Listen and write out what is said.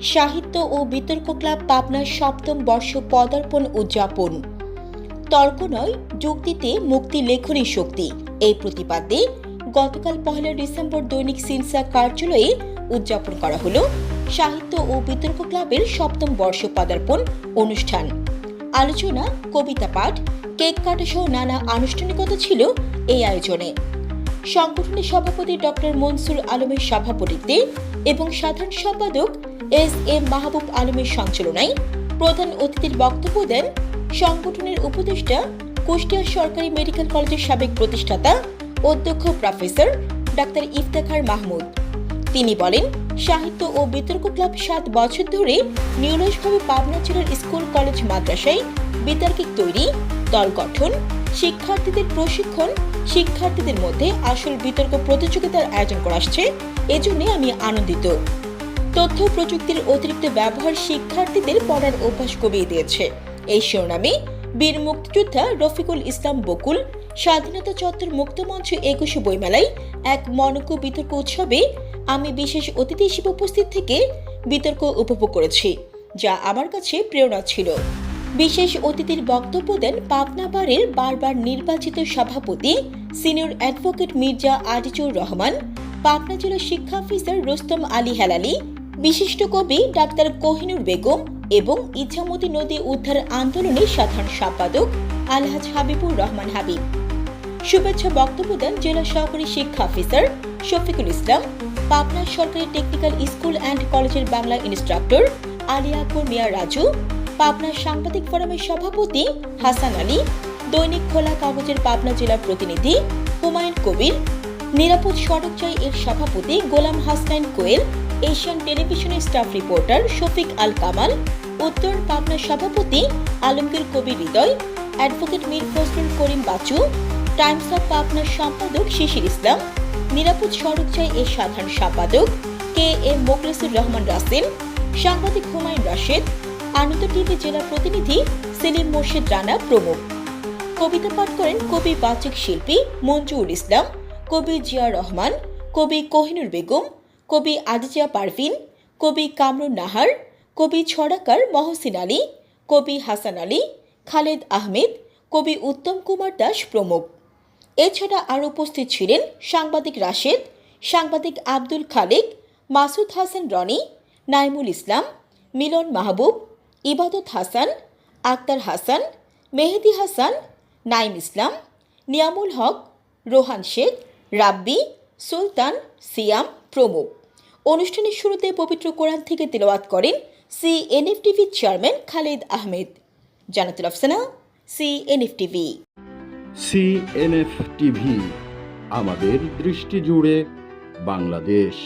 সাহিত্য ও বিতর্ক ক্লাব পাবনার সপ্তম বর্ষ পদার্পণ উদযাপন। তর্ক নয় যুক্তিতে মুক্তি লেখনী শক্তি। এই প্রতিপাদ্যে গতকাল পহেলা ডিসেম্বর দৈনিক সিনসা কার্যালয়ে উদযাপন করা হলো সাহিত্য ও বিতর্ক ক্লাবের সপ্তম বর্ষ পদার্পণ অনুষ্ঠান। আলোচনা, কবিতা পাঠ, কেক কাটা সহ নানা আনুষ্ঠানিকতা ছিল এই আয়োজনে। সংগঠনের সভাপতি ডক্টর মনসুর আলমের সভাপতিত্বে এবং সাধারণ সম্পাদক এস এম মাহবুব আলমের সঞ্চালনায় প্রধান অতিথির বক্তব্য দেন সংগঠনের উপদেষ্টা, কুষ্টিয়া সরকারি মেডিকেল কলেজের সাবেক প্রতিষ্ঠাতা, অধ্যক্ষ প্রফেসর ডাক্তার ইফতেখার মাহমুদ। তিনি বলেন, সাহিত্য ও বিতর্ক ক্লাব সাত বছর ধরে নিরলসভাবে পাবনা জেলার স্কুল, কলেজ, মাদ্রাসায় বিতার্কিক তৈরি, দল গঠন, শিক্ষার্থীদের প্রশিক্ষণ, শিক্ষার্থীদের মধ্যে আসল বিতর্ক প্রতিযোগিতার আয়োজন করা আসছে। এজন্য আমি আনন্দিত। তথ্য প্রযুক্তির অতিরিক্ত ব্যবহার শিক্ষার্থীদের পড়ার অভ্যাস কমিয়ে দিয়েছে। এই শিরোনামে বীর মুক্তিযোদ্ধা রফিকুল ইসলাম বকুল, স্বাধীনতা চত্বর মুক্তমঞ্চ একুশে বইমেলায় এক মনজ্ঞ বিতর্ক উৎসবে আমি বিশেষ অতিথি হিসেবে উপস্থিত থেকে বিতর্ক উপভোগ করেছি, যা আমার কাছে প্রেরণা ছিল। বিশেষ অতিথির বক্তব্য দেন পাবনা বারের বারবার নির্বাচিত সভাপতি সিনিয়র অ্যাডভোকেট মির্জা আজিজুর রহমান, পাবনা জেলা শিক্ষা অফিসার রুস্তম আলী হেলালি বিশিষ্ট কবি ডাক্তার কোহিনুর বেগম এবং ইচ্ছামতি নদী উদ্ধার আন্দোলনের সাধারণ সম্পাদক আলহাজ হাবিবুর রহমান হাবিব। শুভেচ্ছা বক্তব্য দেন জেলা সহকারী শিক্ষা অফিসার শফিকুল ইসলাম, পাবনা সরকারি টেকনিক্যাল স্কুল অ্যান্ড কলেজের বাংলা ইনস্ট্রাক্টর আলিয়া মিয়া রাজু, পাবনা সাংবাদিক ফোরামের সভাপতি হাসান আলী, দৈনিক খোলা কাগজের পাবনা জেলার প্রতিনিধি হুমায়ুন কবির, নিরাপদ সড়ক চাই এর সভাপতি গোলাম হাসনাইন কোয়েল এশিয়ান টেলিভিশনের স্টাফ রিপোর্টার শফিক আল কামাল, উত্তর পাবনা সভাপতি Alamgir Kabir Hriday, advocate Mir Fazlul Karim Bachu Times of পাবনার সম্পাদক শিশির ইসলাম, নিরাপদ সড়ক চাই এর সাধারণ সম্পাদক কে এম মোখলেসুর রহমান রাসেল, সাংবাদিক হুমায়ুন রাশেদ, আনন্দ টিভি জেলা প্রতিনিধি সেলিম মোর্শেদ রানা প্রমুখ। কবিতা পাঠ করেন কবি বাচিক শিল্পী মঞ্জুর ইসলাম, কবি জিয়া রহমান, কবি কোহিনুর বেগম কবি আজিজা পারভিন, কবি কামরুন নাহার, কবি ছড়াকার মহসিন আলী, কবি হাসান আলী, খালেদ আহমেদ, কবি উত্তম কুমার দাস প্রমুখ। এছাড়া আরও উপস্থিত ছিলেন সাংবাদিক রাশেদ, সাংবাদিক আব্দুল খালেক, মাসুদ হাসান রনি, নাইমুল ইসলাম, মিলন মাহবুব, ইবাদত হাসান, আক্তার হাসান, মেহেদি হাসান, নাইম ইসলাম, নিয়ামুল হক, রোহান শেখ, রাব্বি, সুলতান, সিয়াম প্রমুখ। অনুষ্ঠানের শুরুতে পবিত্র কোরআন থেকে তেলাওয়াত করেন C এনএফটিভির chairman Khalid Ahmed. Jannatul Afsana C NFTV CNF TV আমাদের দৃষ্টি জুড়ে বাংলাদেশ।